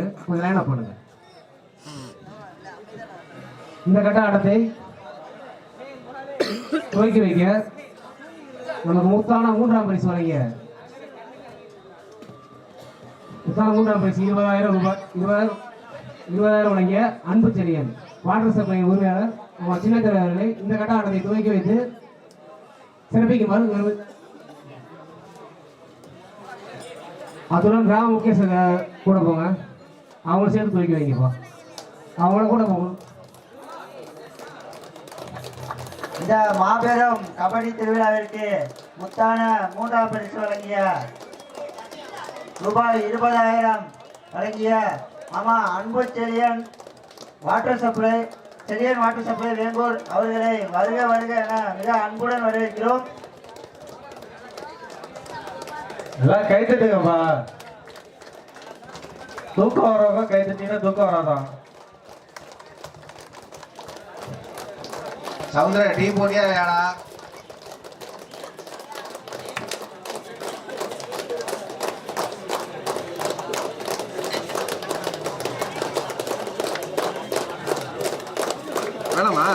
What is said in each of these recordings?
இருக்கு கொஞ்சம் line up பண்ணுங்க இந்த கட்ட ஆட்டத்தை துவக்கி வைக்க நமக்கு மூத்தான மூன்றாம் பரிசு வழங்கிய முத்தான மூன்றாம் பரிசு இருபதாயிரம் ரூபாய் இருபதாயிரம் இருபதாயிரம் வழங்கிய அன்பு செடியன் வாட்டர் சப்ளை உரிமையாளர் நம்ம சின்ன தலைவர்களை இந்த கட்ட ஆட்டத்தை துவக்கி வைத்து சிறப்பிக்குமாறு அத்துடன் கிராம முக்கிய கூட போங்க. அவங்கள சேர்த்து துவக்கி வைங்கப்பா. அவங்கள கூட போங்க. இந்த மாபெரும் கபடி திருவிழாவிற்கு முத்தான மூன்றாம் பரிசு வழங்கிய ரூபாய் இருபதாயிரம் வழங்கிய மாமா Anbu Chezhiyan water supply Chezhiyan water supply Vengur அவர்களை வருக வருக என மிக அன்புடன் வரவேற்கிறோம். எல்லாம் கை தட்டுங்கப்பா. தூக்கம் வரவங்க கை தட்டிங்கன்னா தூக்கம் வராதான் சவுந்தர டீ போட்டியா வேடா வேணாமா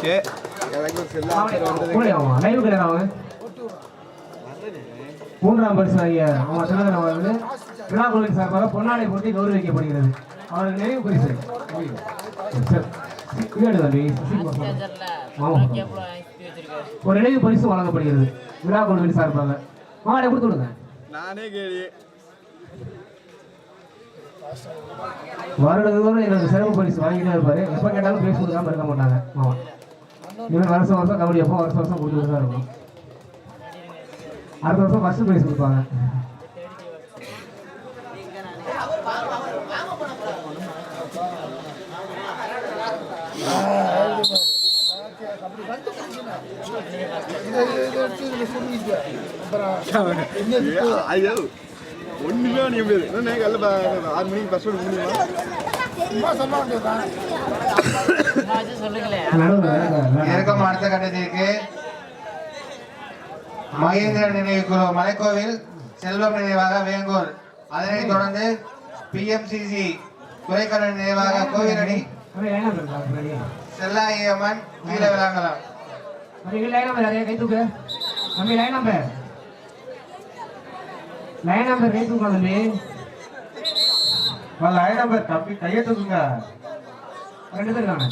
சே கூட அவன் லைவ் கிடையாது அவன் மூன்றாம் பரிசு வாங்கிய அவன் சின்னதன் அவர்கள் விழா குழுவின் சார்பாக பொன்னாடை போட்டி கௌரவிக்கப்படுகிறது. அவருக்கு நினைவு பரிசு. ஒரு நினைவு பரிசு வழங்கப்படுகிறது. விழா குழுவின் சார்பாக. மாலை கொடுத்து விடுங்க. நானே கேள்வி வருடந்தோறும் எனக்கு சிறப்பு பரிசு வாங்கிட்டே இருப்பாரு. எப்போ கேட்டாலும் பேசி கொடுக்காம இருக்க மாட்டாங்க. ஆமா. இவன் வருஷம் வருஷம் கபடி எப்போ வருஷம் வருஷம் கொடுத்துட்டு தான் இருக்கும். அடுத்த வருஷம் ஃபர்ஸ்ட் ப்ரைஸ் கொடுப்பாங்க. ஐயோ ஒண்ணுமே நீ பேரு என்ன கல்ல ஆறு மணிக்கு பஸ் ஓட முடியுமா நடுவில் இருக்கும் அடுத்த கட்டத்திற்கு மகேந்திர நினைவு குழு மலைக்கோவில் செல்வம் நினைவாக வேங்கூர். அதனைத் தொடர்ந்து பிஎம்சிசி துறைக்கடல் நினைவாக கோவிலடி செல்லாயம்மன் கீழ விளாங்கலாம். தம்பி லைன் நம்பர் அதே கை தூக்கு. தம்பி லைன் நம்பர் லைன் நம்பர் கை தூக்கு தம்பி. லைன் நம்பர் தம்பி கையை தூக்குங்க. ரெண்டு பேர் இருக்காங்க.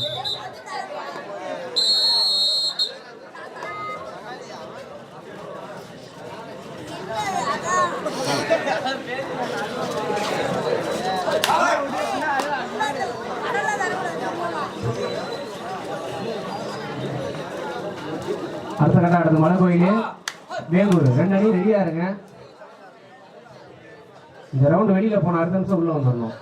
கட்டம் அடுத்த மலை கோயில். வேங்கூர் ரெண்டு அணி ரெடியா இருங்க. இந்த ரவுண்ட் வெளியில போன அடுத்த நிமிஷம் உள்ள வந்துடணும்.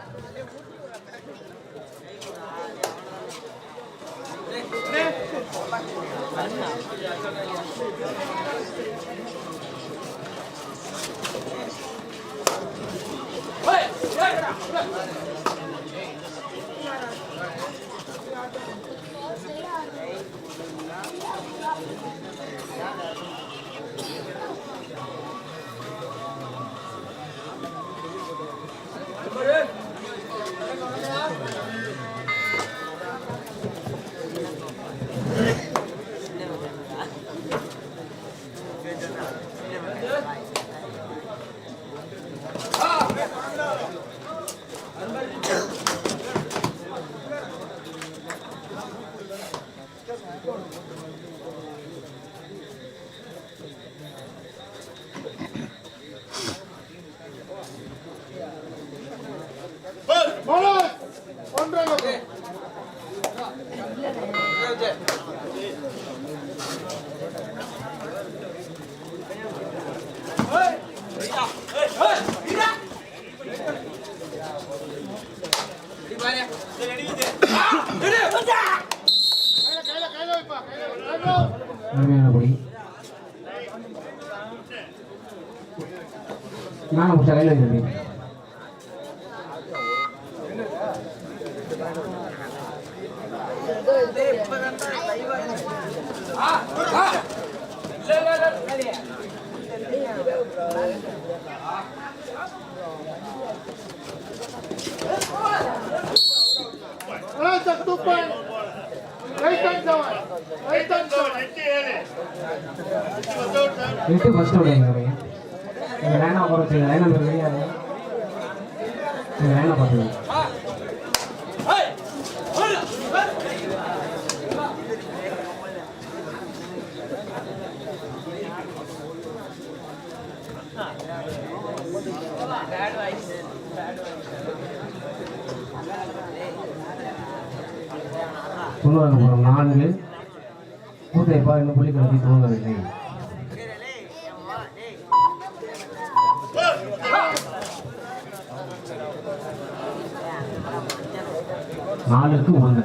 Ah! எட்டு ஃபர்ஸ்ட் விடுங்க வேணாம் போகிறதுக்கு வேணாம் தெரியாது வேணாம் பார்த்துக்கோங்க சொல்லுவாங்க வெளியாது நான்கு. கூட்டைப்பா இன்னும் புள்ளி கணக்கி தூங்கவில்லை. நாலுக்கு ஒன்று.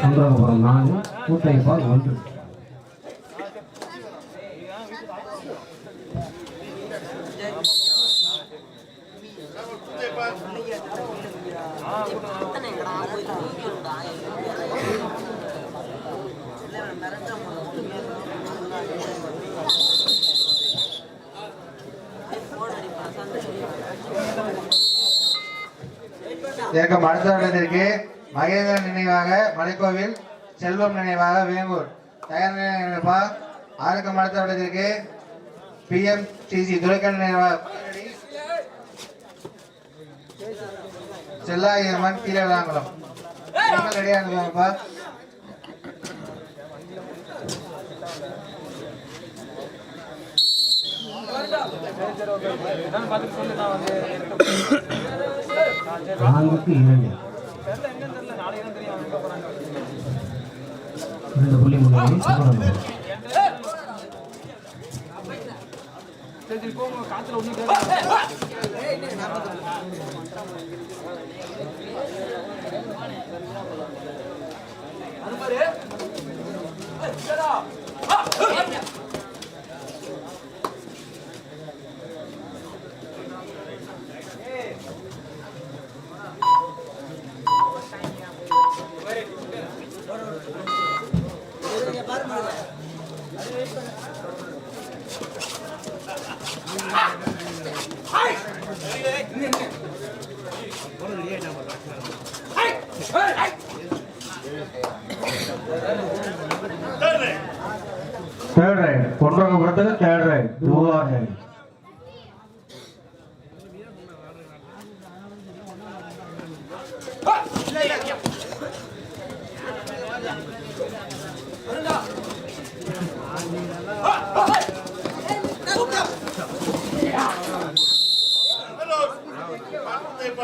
தொண்டரபுரம் நான்கு கூட்டைப்பால் ஒன்று. இயக்கம் அடுத்த இடத்திற்கு மகேந்திரன் நினைவாக மலைக்கோவில் செல்வம் நினைவாக வேங்கூர் தயார் நினைவா ஆறுக்கம் அடுத்த இடத்திற்கு பிஎம்சிசி துரைக்கண் நினைவாக செல்லாயிரமன் கீழாங்குளம் ரெடியாங்கப்பா நான் பார்த்து நீங்கள் நான் வந்து நான்குக்கு இரண்டு. இரண்டு புள்ளி முன்னிலை அது மாதிரி right பொன்றாங்கபுரத்துக்கு third right do or right okay நீங்கள் லைனை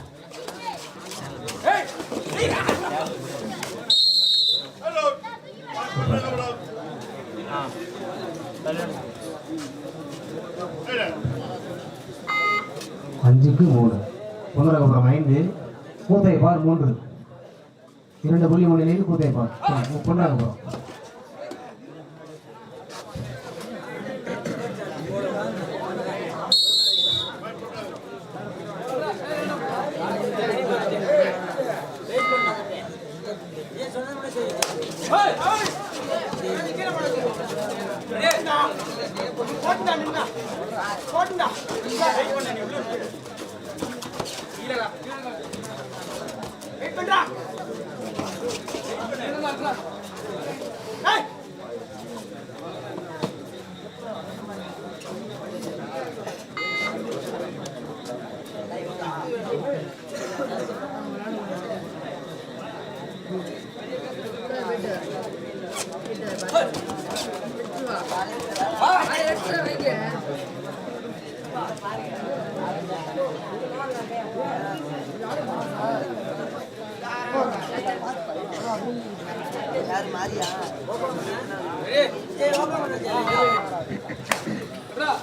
பொன்னரகபுரம் ஐந்து கூத்தைப்பார் மூன்று இரண்டு புள்ளி முன்னிலையில் கூத்தைப்பார் பாருங்க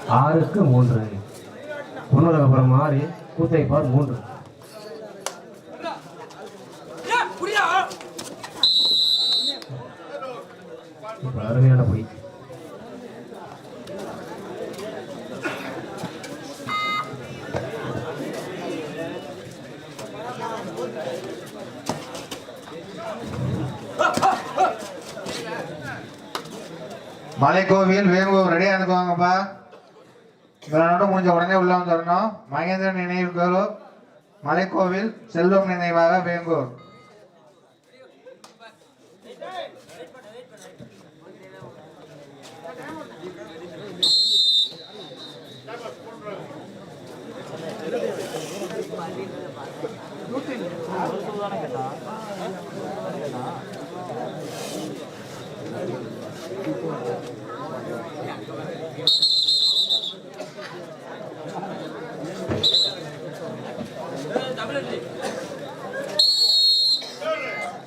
ஆறுக்கு மூன்று. பொன்னரகபுரம் ஆறு கூத்தைப்பார் மூன்று. மலைக்கோவில் வேங்கூர் ரெடியா இருந்துக்குவாங்கப்பா இதனோட முடிஞ்ச உடனே உள்ள வந்துடணும். மகேந்திரன் நினைவு மலைக்கோவில் செல்வம் நினைவாக Vengur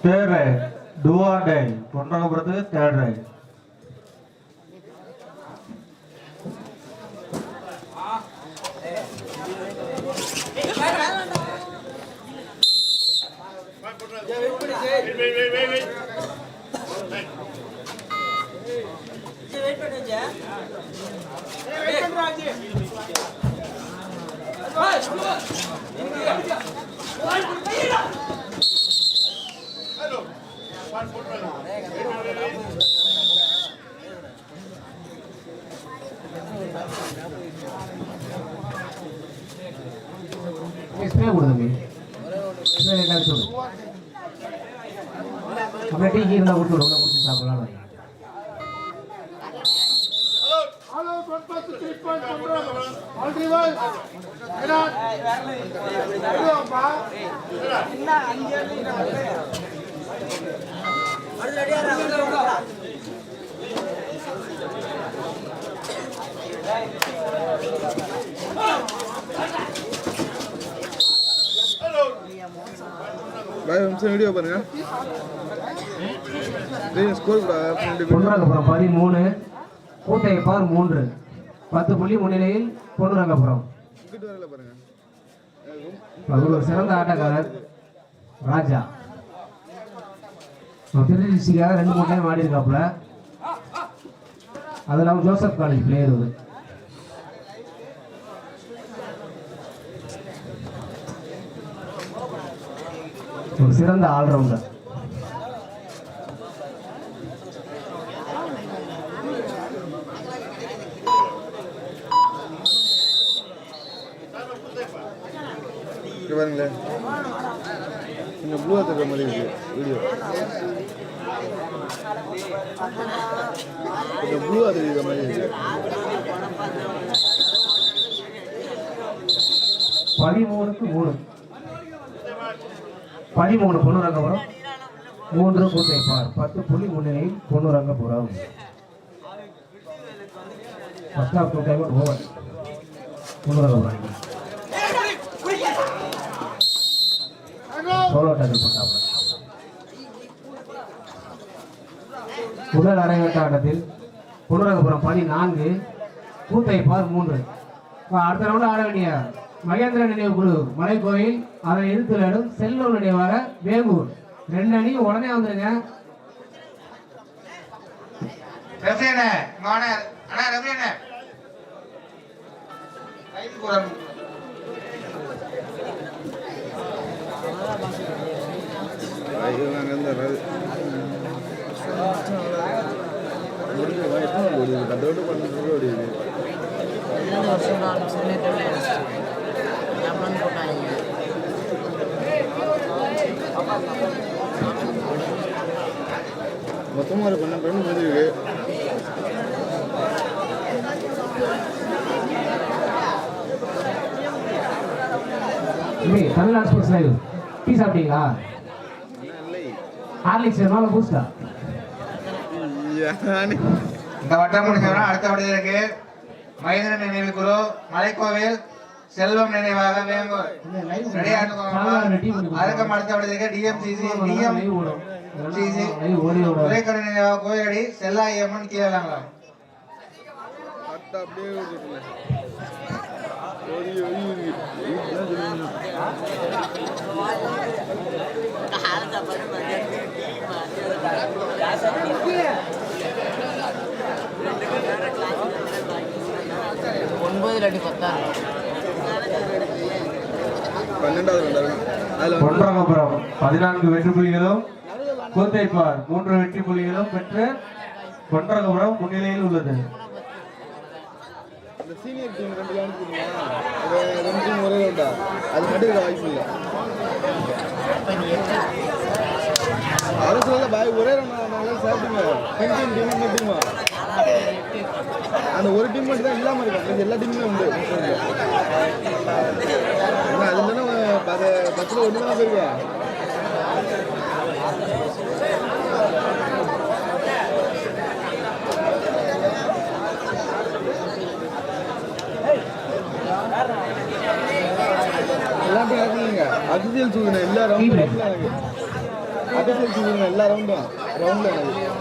third right do or die பொன்னகபுரத்துக்கு third right spray கொடு தம்பி ஸ்ப்ரே கழிச்சு விடு அப்படியே டீ கீழே கொடுத்து விடு உள்ள குடிச்சு சாப்பிடலாம் பாய் ஒரு நிமிஷம் வீடியோ பாருங்க. ஸ்கோர் பதிமூணு. கூட்டையப்பார் மூன்று. பத்து புள்ளி முன்னிலையில் பொன்னுரங்கபுரம் ஒரு சிறந்த ஆட்டக்காரர் ராஜா. அவர் டிஸ்ட்ரிக்டாக ரெண்டு மூணு டைம் ஆடி இருக்காப்புல அது இல்லாமல் ஜோசப் காலேஜ் பிளேயர் இது ஒரு சிறந்த ஆல்ரவுண்டர் இங்க பாருங்களேன் கொஞ்சம் ப்ளூ இருக்கிற மாதிரி இருக்கு வீடியோ கொஞ்சம் ப்ளூ தெரியுற மாதிரி பதிமூணுக்கு மூணு. பதிமூணு பொன்னுரங்கபுரம் மூன்று கூட்டைப்பார் பத்து புள்ளி முன்னிலையில் Ponnurangapuram first half two time over Ponnurangapuram solo tackle முதல் அரைவட்ட ஆட்டத்தில் பொன்னுரங்கபுரம் பணி நான்கு கூத்தைப்பார் மூன்று. இப்ப அடுத்த ரவுண்ட் ஆட வேண்டிய மகேந்திர நினைவு குழு மலைக்கோயில் அதனை எதிர்த்து விளையாடும் செல்வம் நினைவாக வேங்கூர் ரெண்டு அணியும் உடனே வந்துருங்க. ரவி அண்ணே முடிஞ்சு ரோடு பன்னெண்டு ரோடு ஓடிது பதினஞ்சு வருஷம் எவ்வளோன்னு போட்டாங்க மொத்தமாக ஒரு ரன் முடிஞ்சிருக்கு தம்பி தமிழ்நாடு ஸ்போர்ட்ஸ் லைவ் டீ சாப்பிட்டீங்களா ஹார்லிக்ஸ் வேணுமா? பூஸ்டா? இந்த வட்டம் முடிஞ்சவனா அடுத்த வடியில் இருக்கு. மகேந்திரன் நினைவு குழு மலைக்கோவில் செல்வம் நினைவாக இருந்துக்கோங்க அதுக்கு அடுத்த இருக்கு டிஎம்சிசி டிஎம் சிசி துரைக்கடை நினைவாக கோயிலடி செல்லாயம்மன் கீழே அப்படியே ஒன்பது அடி வந்து பொன்றகபுரம் பதினான்கு வெற்றி புள்ளிகளும் கூத்தைப்பார் மூன்று வெற்றி புள்ளிகளும் பெற்று கொண்டரகபுரம் முன்னிலையில் உள்ளது. இந்த சீனியர் டீம் ரெண்டு ரெண்டு டீம் ஒரே அது மட்டும் வாய்ப்பு இல்லை. அரசுல பாய் ஒரே டீம் டீம் இன்னும் டீமா அந்த ஒரு டீம் மட்டும் தான் இல்லாமல் இருக்கும். எல்லா டீமுமே உண்டு. அது இல்லைன்னா பத்து பத்துல ஒன்று தான் போயிருக்கா எல்லாத்தையும் இறக்குங்க அபிஷியல் சூழ்நிலை எல்லா ரவுண்டும் எனக்கு. அபிஷியல் சூழ்நிலை எல்லா ரவுண்டும் ரவுண்டில் எனக்கு.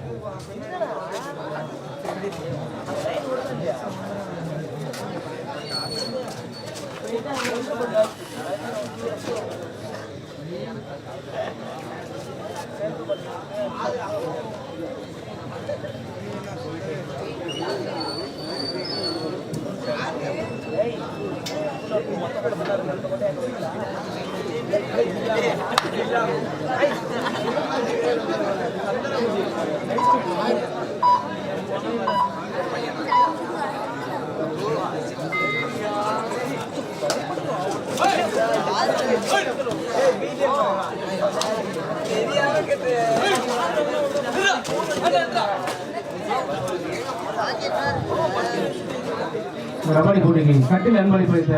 இந்த கபடி போட்டிக்கு கட்டில் அன்பளிப்பு வைத்த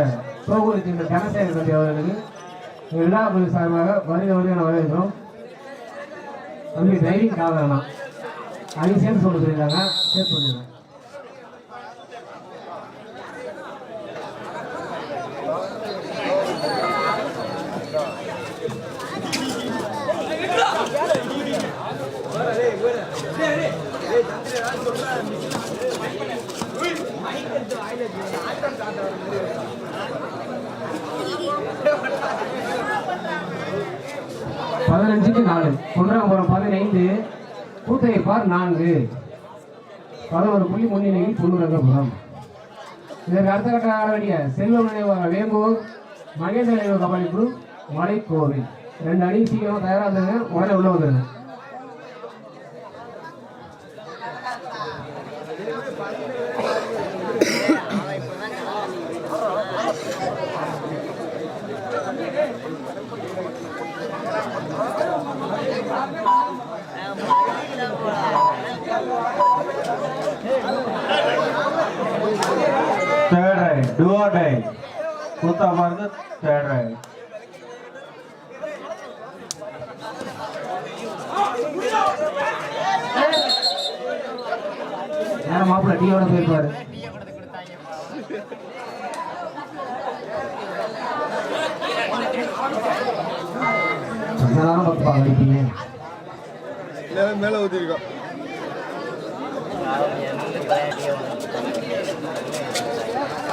தோகூரை சேர்ந்த தனசேகர் தம்பி அவர்களுக்கு எங்கள் சார்பாக வருக வருக வரவேற்கிறோம். தம்பி டிரைவிங் காவலாம் அதையும் சேர்த்து சொல்ல சொல்லியிருக்காங்க. சேர்த்து சொல்லிடுறேன் பதினஞ்சுக்கு நாலு. பொன்றாம்புரம் பதினைந்து கூத்தையப்பார் நான்கு. பதினோரு புள்ளி முன்னிலையில் புல்லுரங்கபுரம் இதற்கு அடுத்த கட்ட ஆட வேண்டிய செல்வம் நினைவாக வேம்பூர் மகேந்திர நினைவு கபடி குழு மலைக்கோவில். ரெண்டு அணி சீக்கிரமா தயாராக இருந்தாங்க உடனே உள்ள வந்துருங்க. டூ ஆர் கூத்தா பாருங்க தேர்ட் ரைட் நேரம் மாப்பிள்ள டீயோட போயிருப்பாரு. கொஞ்ச பார்த்து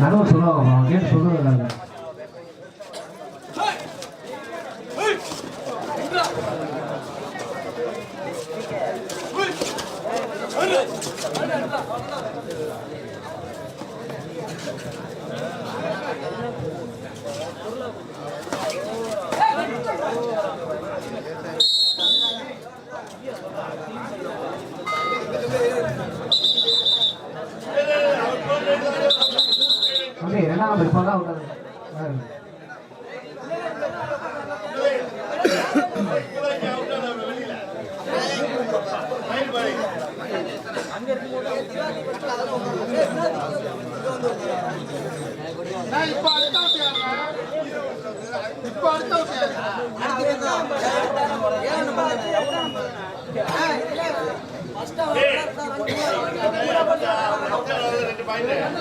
நடுவர் சொல்லுவாங்க அவன் கேட்டு சொல்லுவாங்க தம்பி ரெண்டாம் நம்பர் இப்போ தான் விட்டாங்க பாருங்க.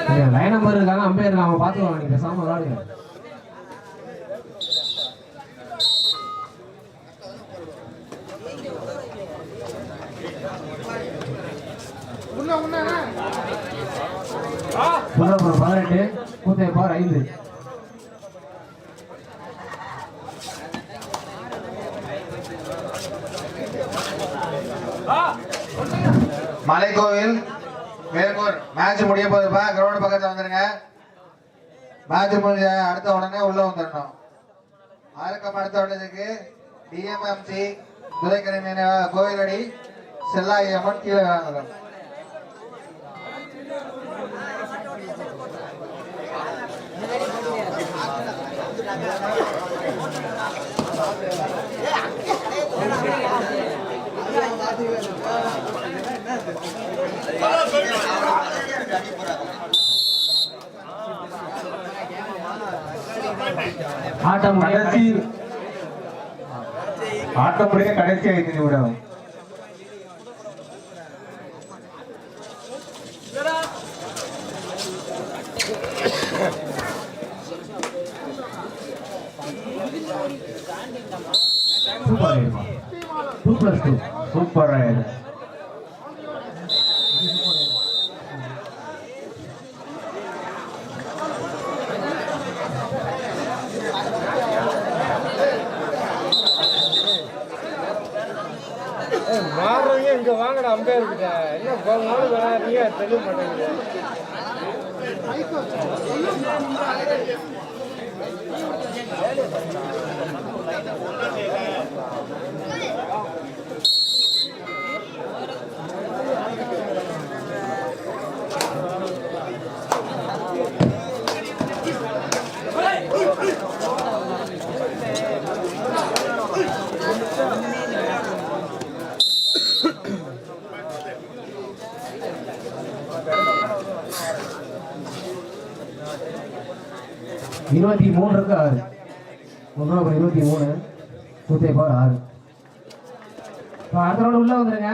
இல்ல, லைன் நம்பர் இருக்காங்க அம்பேர் இருக்காங்க அவங்க பார்த்துக்குவாங்க நீங்க பேசாம விளையாடுங்க. முந்தைய பார் ஐந்து. மலைக்கோவில் மேற்கூர் மேட்ச் முடிய போதுப்பா கிரவுண்ட் பக்கத்தில் வந்துருங்க. மேட்ச் முடிஞ்ச அடுத்த உடனே உள்ள வந்துடணும் ஆறுக்கம் அடுத்த உடனதுக்கு டிஎம்எம்சி துரைக்கரை நினைவக கோயிலடி செல்லாய் அம்மன் கீழே வாங்கலாம் ஆட்டம் கடைசி. ஆட்டமுடைய கடைசி ஐந்து நிமிடம். Super two plus two super raid மாறுறவங்க இங்க வாங்கடா அம்பேர் கிட்ட என்ன போனாலும் வராதீங்க தெளிவு மாட்டேங்குது இருபத்தி மூணுக்கு ஆறு. ஒன்று நம்பர் இருபத்தி மூணு. நூற்றி பவர் ஆறு. இப்போ அடுத்த ரவுண்ட் உள்ள வந்துருங்க.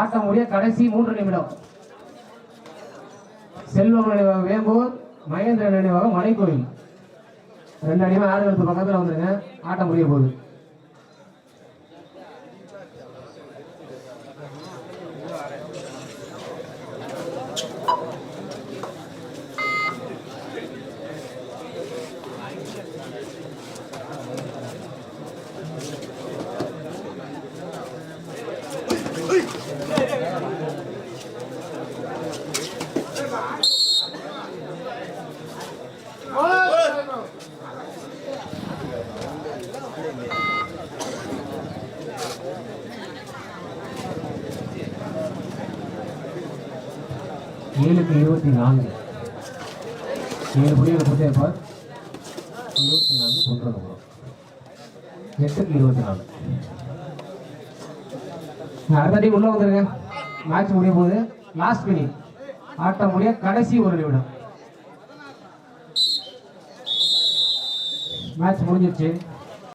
ஆட்டம் முடிய கடைசி மூன்று நிமிடம். செல்வம் நினைவாக வேம்பூர் மகேந்திர நினைவாக மலைக்கோவில். ரெண்டு அடிமை ஆடுகளுக்கு பக்கத்தில் வந்துருங்க. ஆட்டம் முடிய போகுது ஏழுக்கு இருபத்தி நான்கு ஏழு புள்ளிகள் கூத்தையப்பார் இருபத்தி நான்கு கொன்றதும் எட்டுக்கு இருபத்தி நாலு. அடுத்த உள்ள வந்துருங்க. மேட்ச் முடிய போது லாஸ்ட் மினிட் ஆட்டம் முடிய கடைசி ஒரு நிமிடம். மேட்ச் முடிஞ்சிருச்சு.